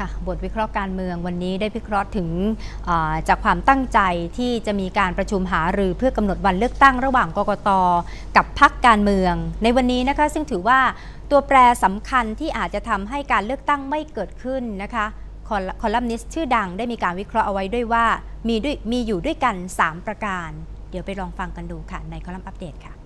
ค่ะบทวิเคราะห์การเมืองวันนี้ได้วิเคราะห์ถึงจากความตั้งใจที่จะมีการประชุมหารือเพื่อกำหนดวันเลือกตั้งระหว่างกกตกับพักการเมือง ในวันนี้นะคะซึ่งถือว่าตัวแปรสำคัญที่อาจจะทำให้การเลือกตั้งไม่เกิดขึ้นนะคะคอลคอลัมนิสต์ชื่อดังได้มีการวิเคราะห์เอาไว้ด้วยว่ามีด้วยมีอยู่ด้วยกัน 3 ประการ เดี๋ยวไปลองฟังกันดูค่ะในคอลัมน์อัปเดตค่ะ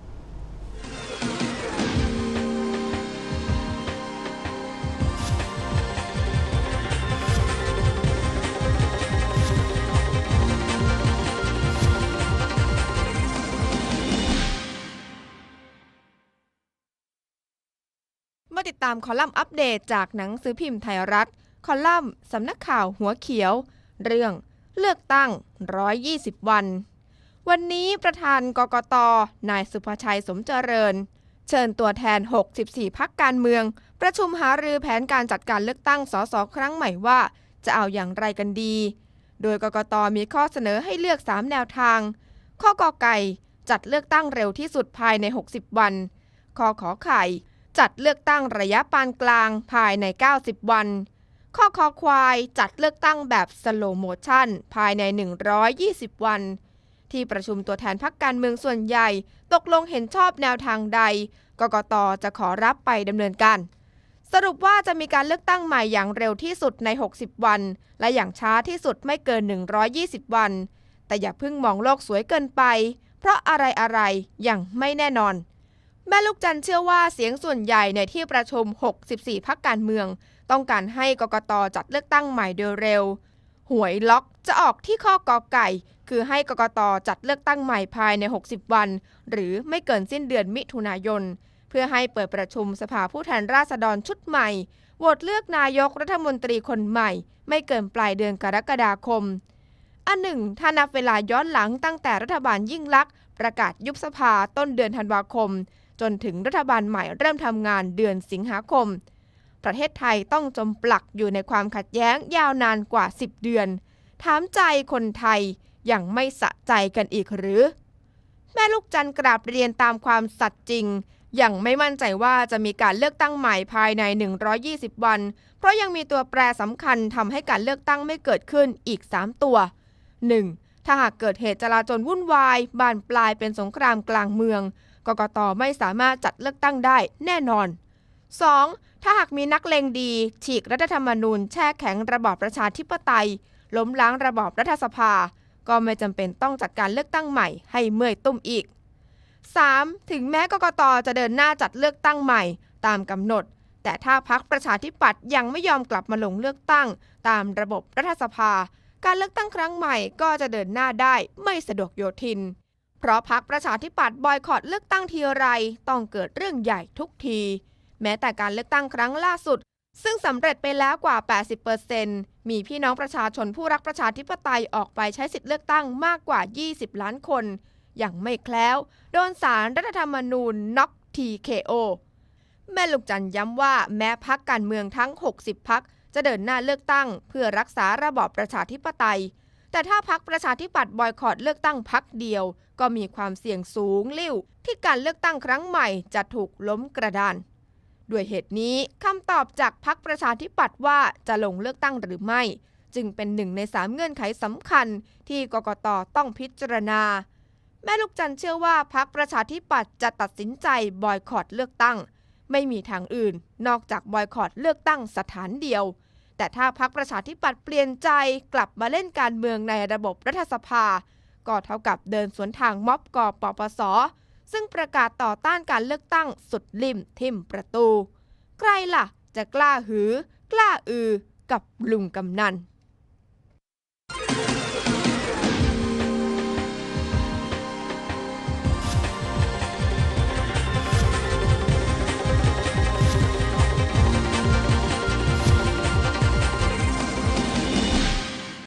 ติดตามคอลัมน์อัปเดตจากหนังสือพิมพ์ไทยรัฐ คอลัมน์สำนักข่าวหัวเขียว เรื่องเลือกตั้ง 120 วัน วันนี้ประธานกกต นายสุภชัยสมเจริญ เชิญตัวแทน 64 พักการเมือง ประชุมหารือแผนการจัดการเลือกตั้งสสครั้งใหม่ว่า จะเอาอย่างไรกันดี โดยกกตมีข้อเสนอให้เลือก 3 แนวทาง ข้อกอไก่จัดเลือกตั้งเร็วที่สุดภายใน 60 วัน ข้อขอไข่ จัดเลือกตั้งระยะปานกลางภายใน 90 วันข้อคอควายจัดเลือกตั้งแบบสโลโมชันภายใน 120 วัน ที่ประชุมตัวแทนพักการเมืองส่วนใหญ่ ตกลงเห็นชอบแนวทางใด กกตจะขอรับไปดำเนินการ สรุปว่าจะมีการเลือกตั้งใหม่อย่างเร็วที่สุดใน 60 วัน และอย่างช้าที่สุดไม่เกิน 120 วัน แต่อย่าเพิ่งมองโลกสวยเกินไป เพราะอะไรอะไรยังไม่แน่นอน แม่ลูกจันเชื่อว่าเสียงส่วนใหญ่ในที่ประชุม 64 พักการเมือง ต้องการให้กกตจัดเลือกตั้งใหม่โดยเร็ว หวยล็อกจะออกที่ข้อกอไก่ คือให้กกตจัดเลือกตั้งใหม่ภายใน 60 วัน หรือไม่เกินสิ้นเดือนมิถุนายน เพื่อให้เปิดประชุมสภาผู้แทนราษฎรชุดใหม่โหวตเลือกนายกรัฐมนตรีคนใหม่ ไม่เกินปลายเดือนกรกฎาคม อันหนึ่งถ้านับเวลาย้อนหลังตั้งแต่รัฐบาลยิ่งลักษณ์ประกาศยุบสภาต้นเดือนธันวาคม จนถึงรัฐบาลใหม่เริ่มทำงานเดือนสิงหาคม ประเทศไทยต้องจมปลักอยู่ในความขัดแย้งยาวนานกว่า 10 เดือน ถามใจคนไทยยังไม่สะใจกันอีกหรือ แม่ลูกจันทร์กราบเรียนตามความสัตย์จริงยังไม่มั่นใจว่าจะมีการเลือกตั้งใหม่ภายใน 120 วัน เพราะยังมีตัวแปรสำคัญทำให้การเลือกตั้งไม่เกิดขึ้นอีก 3 ตัว 1. ถ้าหากเกิดเหตุจลาจลวุ่นวาย บานปลายเป็นสงครามกลางเมือง กกตไม่สามารถจัดเลือกตั้งได้แน่นอน 2. ถ้าหากมีนักเลงดี ฉีกรัฐธรรมนูญแช่แข็งระบอบประชาธิปไตย ล้มล้างระบอบรัฐสภา ก็ไม่จำเป็นต้องจัดการเลือกตั้งใหม่ให้เมื่อยตุ้มอีก 3. ถึงแม้กกตจะเดินหน้าจัดเลือกตั้งใหม่ ตามกำหนด แต่ถ้าพักประชาธิปัตย์ยังไม่ยอมกลับมาลงเลือกตั้ง ตามระบบรัฐสภา การเลือกตั้งครั้งใหม่ก็จะเดินหน้าได้ไม่สะดวกโยทิน เพราะพักประชาธิปัตย์บอยคอรดเลือกตั้งทีไรต้องเกิดเรื่องใหญ่ทุกที แม้แต่การเลือกตั้งครั้งล่าสุด ซึ่งสำเร็จไปแล้วกว่า 80%มีพี่น้องประชาชนผู้รักประชาธิปไตยออกไปใช้สิทธิเลือกตั้งมากกว่า 20 ล้านคนอย่างไม่แคล้วโดนสารรัฐธรรมนูญน็อก TKO แม่ลูกจันย้ำว่าแม้พักการเมืองทั้ง 60 พักจะเดินหน้าเลือกตั้ง เพื่อรักษาระบอบประชาธิปไตย แต่ถ้าพักประชาธิปัตย์บอยคอรดเลือกตั้งพักเดียว ก็มีความเสี่ยงสูงลิ่ว ที่การเลือกตั้งครั้งใหม่จะถูกล้มกระดาน ด้วยเหตุนี้คำตอบจากพักประชาธิปัตย์ว่าจะลงเลือกตั้งหรือไม่ จึงเป็นหนึ่งในสามเงื่อนไขสำคัญที่กกตต้องพิจารณา แม่ลูกจันเชื่อว่าพักประชาธิปัตย์จะตัดสินใจบอยคอรดเลือกตั้ง ไม่มีทางอื่น นอกจากบอยคอรดเลือกตั้งสถานเดียว แต่ถ้าพักประชาธิปัตย์เปลี่ยนใจกลับมาเล่นการเมืองในระบบรัฐสภา ก็เท่ากับเดินสวนทางม็อบกอปปส ซึ่งประกาศต่อต้านการเลือกตั้งสุดริมทิมประตู ใครล่ะ จะกล้าหือ กล้าอือกับลุงกำนัน